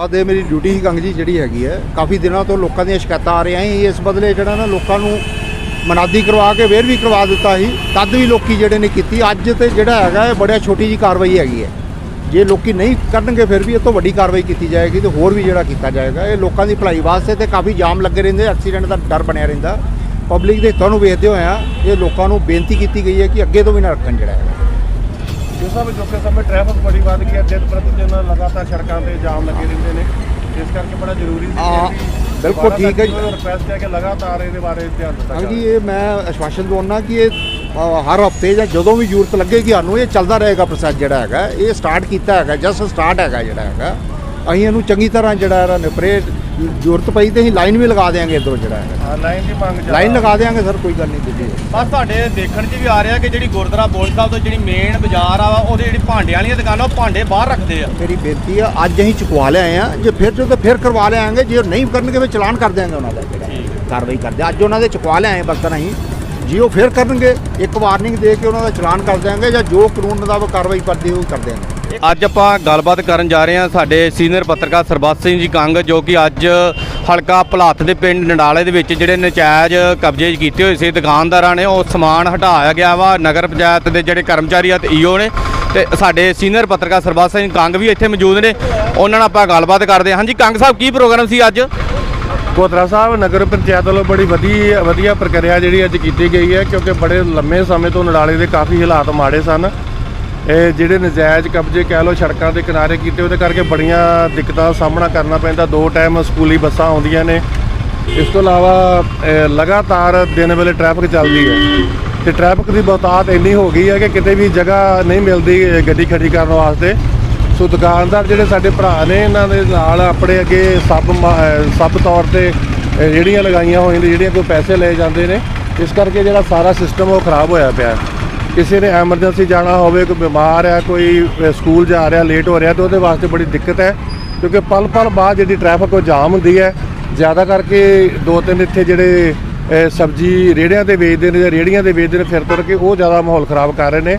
ਆ ਦੇ ਮੇਰੀ ਡਿਊਟੀ ਹੀ ਕੰਗ ਜੀ, ਜਿਹੜੀ ਹੈਗੀ ਹੈ। ਕਾਫੀ ਦਿਨਾਂ ਤੋਂ ਲੋਕਾਂ ਦੀਆਂ ਸ਼ਿਕਾਇਤਾਂ ਆ ਰਹੀਆਂ ਸੀ। ਇਸ ਬਦਲੇ ਜਿਹੜਾ ਨਾ ਲੋਕਾਂ ਨੂੰ ਮਨਾਦੀ ਕਰਵਾ ਕੇ ਵੇਰ ਵੀ ਕਰਵਾ ਦਿੱਤਾ ਸੀ। ਤਦ ਵੀ ਲੋਕੀ ਜਿਹੜੇ ਨੇ ਕੀਤੀ। ਅੱਜ ਤੇ ਜਿਹੜਾ ਹੈਗਾ ਇਹ ਬੜਿਆ ਛੋਟੀ ਜੀ ਕਾਰਵਾਈ ਹੈਗੀ ਹੈ। ਜੇ ਲੋਕੀ ਨਹੀਂ ਕਰਨਗੇ ਫਿਰ ਵੀ ਇਹ ਤੋਂ ਵੱਡੀ ਕਾਰਵਾਈ ਕੀਤੀ ਜਾਏਗੀ ਤੇ ਹੋਰ ਵੀ ਜਿਹੜਾ ਕੀਤਾ ਜਾਏਗਾ। ਇਹ ਲੋਕਾਂ ਦੀ ਭਲਾਈ ਵਾਸਤੇ ਤੇ ਕਾਫੀ ਜਾਮ ਲੱਗੇ ਰਹਿੰਦੇ ਐਕਸੀਡੈਂਟ ਦਾ ਡਰ ਬਣਿਆ ਰਹਿੰਦਾ। ਪਬਲਿਕ ਦੇ ਹਿੱਤਾਂ ਨੂੰ ਵੇਖਦੇ ਹੋਇਆ ਇਹ ਲੋਕਾਂ ਨੂੰ ਬੇਨਤੀ ਕੀਤੀ ਗਈ ਹੈ ਕਿ ਅੱਗੇ ਤੋਂ ਵੀ ਨਾ ਰੱਖਣ ਜਿਹੜਾ ਹੈਗਾ। ਜਿਸ ਸਮੇਂ ਜੋ ਕਿ ਸਮੇਂ ਟ੍ਰੈਫਿਕ ਬੜੀ ਵੱਧ ਗਈ ਹੈ ਦਿਨ ਪ੍ਰਤੀ ਦਿਨ ਲਗਾਤਾਰ ਸੜਕਾਂ ਤੇ ਜਾਮ ਲੱਗੇ ਰਹਿੰਦੇ ਨੇ। ਇਸ ਕਰਕੇ ਬੜਾ ਜ਼ਰੂਰੀ ਸੀ ਹਾਂ, ਬਿਲਕੁਲ ਠੀਕ ਹੈ ਜੀ। ਰਿਕਵੈਸਟ ਹੈ ਕਿ ਲਗਾਤਾਰ ਇਹਦੇ ਬਾਰੇ ਧਿਆਨ ਦਿੱਤਾ ਹਾਂਜੀ ਇਹ ਮੈਂ ਆਸ਼ਵਾਸਨ ਦਵਾਉਣਾ ਕਿ ਇਹ ਹਰ ਹਫ਼ਤੇ ਜਾਂ ਜਦੋਂ ਵੀ ਜ਼ਰੂਰਤ ਲੱਗੇਗੀ ਸਾਨੂੰ ਇਹ ਚੱਲਦਾ ਰਹੇਗਾ ਪ੍ਰੋਸੈਸ ਜਿਹੜਾ ਹੈਗਾ ਇਹ ਸਟਾਰਟ ਕੀਤਾ ਹੈਗਾ ਜਸਟ ਸਟਾਰਟ ਹੈਗਾ ਜਿਹੜਾ ਹੈਗਾ। ਅਸੀਂ ਇਹਨੂੰ ਚੰਗੀ ਤਰ੍ਹਾਂ ਜਿਹੜਾ ਇਹਦਾ ਨਿਪਰੇ ਜ਼ਰੂਰਤ ਪਈ ਤੇ ਅਸੀਂ ਲਾਈਨ ਵੀ ਲਗਾ ਦੇਾਂਗੇ ਇਧਰੋਂ ਜਿਹੜਾ ਹਾਂ ਲਾਈਨ ਦੀ ਮੰਗ ਜ਼ਿਆਦਾ- ਲਾਈਨ ਲਗਾ ਦੇਾਂਗੇ ਸਰ ਕੋਈ ਗੱਲ ਨਹੀਂ ਦਿੱਤੀ ਬਸ ਤੁਹਾਡੇ ਦੇਖਣ 'ਚ ਵੀ ਆ ਰਿਹਾ ਕਿ ਜਿਹੜੀ ਗੁਰਦੁਆਰਾ ਬੋਲ ਸਾਹਿਬ ਤੋਂ ਜਿਹੜੀ ਮੇਨ ਬਾਜ਼ਾਰ ਆ ਉਹਦੇ ਜਿਹੜੀ ਭਾਂਡਿਆਂ ਵਾਲੀਆਂ ਦੁਕਾਨਾਂ ਉਹ ਭਾਂਡੇ ਬਾਹਰ ਰੱਖਦੇ ਆ। ਮੇਰੀ ਬੇਨਤੀ ਆ ਅੱਜ ਅਸੀਂ ਚੁਕਵਾ ਲਿਆਏ ਆ ਜੇ ਫਿਰ ਜੋ ਤਾਂ ਫਿਰ ਕਰਵਾ ਲਿਆਂਗੇ ਜੇ ਨਹੀਂ ਕਰਨਗੇ ਫਿਰ ਚਲਾਨ ਕਰ ਦਿਆਂਗੇ ਉਹਨਾਂ ਦਾ। ਕਾਰਵਾਈ ਕਰਦੇ ਅੱਜ ਉਹਨਾਂ ਦੇ ਚੁਕਵਾ ਲਿਆਏ ਬਰਤਨ ਅਸੀਂ ਜੇ ਉਹ ਫਿਰ ਕਰਨਗੇ ਇੱਕ ਵਾਰਨਿੰਗ ਦੇ ਕੇ ਉਹਨਾਂ ਦਾ ਚਲਾਨ ਕਰ ਦਿਆਂਗੇ ਜਾਂ ਜੋ ਕਾਨੂੰਨ ਮੁਤਾਬਕ ਕਾਰਵਾਈ ਕਰਦੇ ਉਹ ਕਰ ਦਿਆਂਗੇ। ਅੱਜ ਆਪਾਂ ਗੱਲਬਾਤ ਕਰਨ ਜਾ ਰਹੇ ਹਾਂ ਸਾਡੇ ਸੀਨੀਅਰ ਪੱਤਰਕਾਰ ਸਰਬੱਤ ਸਿੰਘ ਜੀ ਕੰਗ, ਜੋ ਕਿ ਅੱਜ ਹਲਕਾ ਭਲਾਤ ਦੇ ਪਿੰਡ ਨਡਾਲੇ ਦੇ ਵਿੱਚ ਜਿਹੜੇ ਨਜਾਇਜ਼ ਕਬਜ਼ੇ ਕੀਤੇ ਹੋਏ ਸੀ। ਦੁਕਾਨਦਾਰਾਂ ਨੇ ਉਹ ਸਮਾਨ ਹਟਾਇਆ ਗਿਆ ਵਾ, ਨਗਰ ਪੰਚਾਇਤ ਦੇ ਜਿਹੜੇ ਕਰਮਚਾਰੀ ਆ ਤੇ ਈਓ ਨੇ। ਤੇ ਸਾਡੇ ਸੀਨੀਅਰ ਪੱਤਰਕਾਰ ਸਰਬੱਤ ਸਿੰਘ ਕੰਗ ਵੀ ਇੱਥੇ ਮੌਜੂਦ ਨੇ। ਉਹਨਾਂ ਨਾਲ ਆਪਾਂ ਗੱਲਬਾਤ ਕਰਦੇ ਹਾਂ। ਹਾਂਜੀ, ਕੰਗ ਸਾਹਿਬ, ਕੀ ਪ੍ਰੋਗਰਾਮ ਸੀ ਅੱਜ? ਕੋਤਰਾ ਸਾਹਿਬ, ਨਗਰ ਪੰਚਾਇਤ ਵੱਲੋਂ ਬੜੀ ਵਧੀਆ ਵਧੀਆ ਪ੍ਰਕਿਰਿਆ ਜਿਹੜੀ ਅੱਜ ਕੀਤੀ ਗਈ ਹੈ, ਕਿਉਂਕਿ ਬੜੇ ਲੰਮੇ ਸਮੇਂ ਤੋਂ ਨਡਾਲੇ ਦੇ ਕਾਫੀ ਹਾਲਾਤ ਮਾੜੇ ਸਨ। ਇਹ ਜਿਹੜੇ ਨਜਾਇਜ਼ ਕਬਜ਼ੇ ਕਹਿ ਲੋ ਸੜਕਾਂ ਦੇ ਕਿਨਾਰੇ ਕੀਤੇ, ਉਹਦੇ ਕਰਕੇ ਬੜੀਆਂ ਦਿੱਕਤਾਂ ਦਾ ਸਾਹਮਣਾ ਕਰਨਾ ਪੈਂਦਾ। ਦੋ ਟਾਈਮ ਸਕੂਲੀ ਬੱਸਾਂ ਆਉਂਦੀਆਂ ਨੇ। ਇਸ ਤੋਂ ਇਲਾਵਾ ਲਗਾਤਾਰ ਦਿਨ ਵੇਲੇ ਟ੍ਰੈਫਿਕ ਚੱਲਦੀ ਹੈ। ਤੇ ਟ੍ਰੈਫਿਕ ਦੀ ਬਹੁਤਾਤ ਇੰਨੀ ਹੋ ਗਈ ਹੈ ਕਿ ਕਿਤੇ ਵੀ ਜਗ੍ਹਾ ਨਹੀਂ ਮਿਲਦੀ ਗੱਡੀ ਖੜੀ ਕਰਨ ਵਾਸਤੇ। ਸੋ ਦੁਕਾਨਦਾਰ ਜਿਹੜੇ ਸਾਡੇ ਭਰਾ ਨੇ, ਇਹਨਾਂ ਦੇ ਨਾਲ ਆਪਣੇ ਅੱਗੇ ਸੱਬ ਮ- ਤੌਰ ਤੇ ਜਿਹੜੀਆਂ ਲਗਾਈਆਂ ਹੋਈਆਂ ਨੇ, ਜਿਹੜੀਆਂ ਕੋਈ ਪੈਸੇ ਲਏ ਜਾਂਦੇ ਨੇ। ਇਸ ਕਰਕੇ ਜਿਹੜਾ ਸਾਰਾ ਸਿਸਟਮ ਉਹ ਖਰਾਬ ਹੋਇਆ ਪਿਆ। ਹੈ। ਕਿਸੇ ਨੇ ਐਮਰਜੈਂਸੀ ਜਾਣਾ ਹੋਵੇ, ਕੋਈ ਬਿਮਾਰ ਹੈ, ਕੋਈ ਸਕੂਲ ਜਾ ਰਿਹਾ, ਲੇਟ ਹੋ ਰਿਹਾ, ਤੇ ਉਹਦੇ ਵਾਸਤੇ ਬੜੀ ਦਿੱਕਤ ਹੈ, ਕਿਉਂਕਿ ਪਲ ਪਲ ਬਾਅਦ ਜਿਹੜੀ ਟ੍ਰੈਫਿਕ ਉਹ ਜਾਮ ਹੁੰਦੀ ਹੈ। ਜ਼ਿਆਦਾ ਕਰਕੇ ਦੋ ਤਿੰਨ ਇੱਥੇ ਜਿਹੜੇ ਸਬਜ਼ੀ ਰੇੜਿਆਂ ਤੇ ਵੇਚਦੇ ਨੇ ਜਾਂ ਰੇੜੀਆਂ ਤੇ ਵੇਚਦੇ ਨੇ, ਫਿਰ ਤੁਰ ਕੇ ਉਹ ਜ਼ਿਆਦਾ ਮਾਹੌਲ ਖਰਾਬ ਕਰ ਰਹੇ ਨੇ।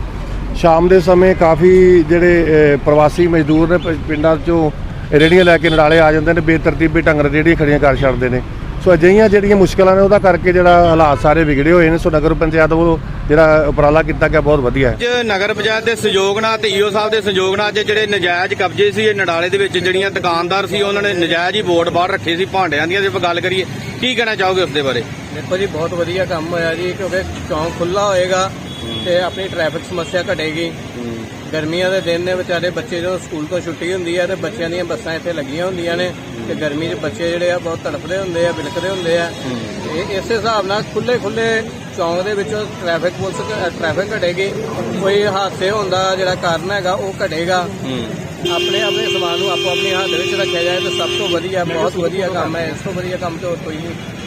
ਸ਼ਾਮ ਦੇ ਸਮੇਂ ਕਾਫੀ ਜਿਹੜੇ ਪ੍ਰਵਾਸੀ ਮਜ਼ਦੂਰ ਨੇ ਪਿੰਡਾਂ ਚੋਂ ਰੇੜੀਆਂ ਲੈ ਕੇ ਨੜਾਲੇ ਆ ਜਾਂਦੇ ਨੇ, ਬੇਤਰਤੀਬੀ ਢੰਗ ਨਾਲ ਰੇੜੀਆਂ ਖੜੀਆਂ ਕਰ ਛੱਡਦੇ ਨੇ। ਸੋ ਅਜਿਹੀਆਂ ਜਿਹੜੀਆਂ ਮੁਸ਼ਕਲਾਂ ਨੇ ਉਹਦਾ ਕਰਕੇ ਜਿਹੜਾ ਹਾਲਾਤ ਸਾਰੇ ਵਿਗੜੇ ਹੋਏ ਨੇ। ਸੋ ਨਗਰ ਪੰਚਾਇਤ ਵੱਲੋਂ ਜਿਹੜਾ ਉਪਰਾਲਾ ਕੀਤਾ ਗਿਆ ਬਹੁਤ ਵਧੀਆ ਹੈ। ਅੱਜ ਨਗਰ ਪੰਚਾਇਤ ਦੇ ਸਹਿਯੋਗ ਨਾਲ ਤੇ ਈਓ ਸਾਹਿਬ ਦੇ ਸਹਿਯੋਗ ਨਾਲ ਅੱਜ ਜਿਹੜੇ ਨਜਾਇਜ਼ ਕਬਜ਼ੇ ਸੀ ਇਹ ਨਡਾਲੇ ਦੇ ਵਿੱਚ ਜਿਹੜੀਆਂ ਦੁਕਾਨਦਾਰ ਸੀ ਉਹਨਾਂ ਨੇ ਨਜਾਇਜ਼ ਹੀ ਬੋਰਡ ਬਾਹਰ ਰੱਖੇ ਸੀ ਭਾਂਡਿਆਂ ਦੀਆਂ। ਜੇ ਆਪਾਂ ਗੱਲ ਕਰੀਏ ਕੀ ਕਹਿਣਾ ਚਾਹੋਗੇ ਉਸ ਦੇ ਬਾਰੇ? ਦੇਖੋ ਜੀ ਬਹੁਤ ਵਧੀਆ ਕੰਮ ਹੋਇਆ ਜੀ ਕਿਉਂਕਿ ਚੌਂਕ ਖੁੱਲਾ ਹੋਏਗਾ ਤੇ ਆਪਣੀ ਟ੍ਰੈਫਿਕ ਸਮੱਸਿਆ ਘਟੇਗੀ। ਗਰਮੀਆਂ ਦੇ ਦਿਨ ਨੇ ਵਿਚਾਰੇ ਬੱਚੇ ਜਦੋਂ ਸਕੂਲ ਤੋਂ ਛੁੱਟੀ ਹੁੰਦੀ ਹੈ ਤੇ ਬੱਚਿਆਂ ਦੀਆਂ ਬੱਸਾਂ ਇੱਥੇ ਲੱਗੀਆਂ ਹੁੰਦੀਆਂ ਨੇ ਤੇ ਗਰਮੀ 'ਚ ਬੱਚੇ ਜਿਹੜੇ ਆ ਬਹੁਤ ਤੜਫਦੇ ਹੁੰਦੇ ਆ, ਬਿਲਕਦੇ ਹੁੰਦੇ ਆ। ਤੇ ਇਸੇ ਹਿਸਾਬ ਨਾਲ ਖੁੱਲੇ ਖੁੱਲੇ ਚੌਂਕ ਦੇ ਵਿੱਚੋਂ ਟ੍ਰੈਫਿਕ ਪੁਲਿਸ ਟ੍ਰੈਫਿਕ ਘਟੇਗੀ। ਕੋਈ ਹਾਦਸੇ ਹੋਣ ਦਾ ਜਿਹੜਾ ਕਾਰਨ ਹੈਗਾ, ਉਹ ਘਟੇਗਾ। ਆਪਣੇ ਆਪਣੇ ਸਮਾਨ ਨੂੰ ਆਪੋ ਆਪਣੀ ਹੱਥ ਵਿੱਚ ਰੱਖਿਆ ਜਾਏ ਤਾਂ ਸਭ ਤੋਂ ਵਧੀਆ, ਬਹੁਤ ਵਧੀਆ ਕੰਮ ਹੈ। ਇਸ ਤੋਂ ਵਧੀਆ ਕੰਮ ਤੇ ਕੋਈ ਨਹੀਂ।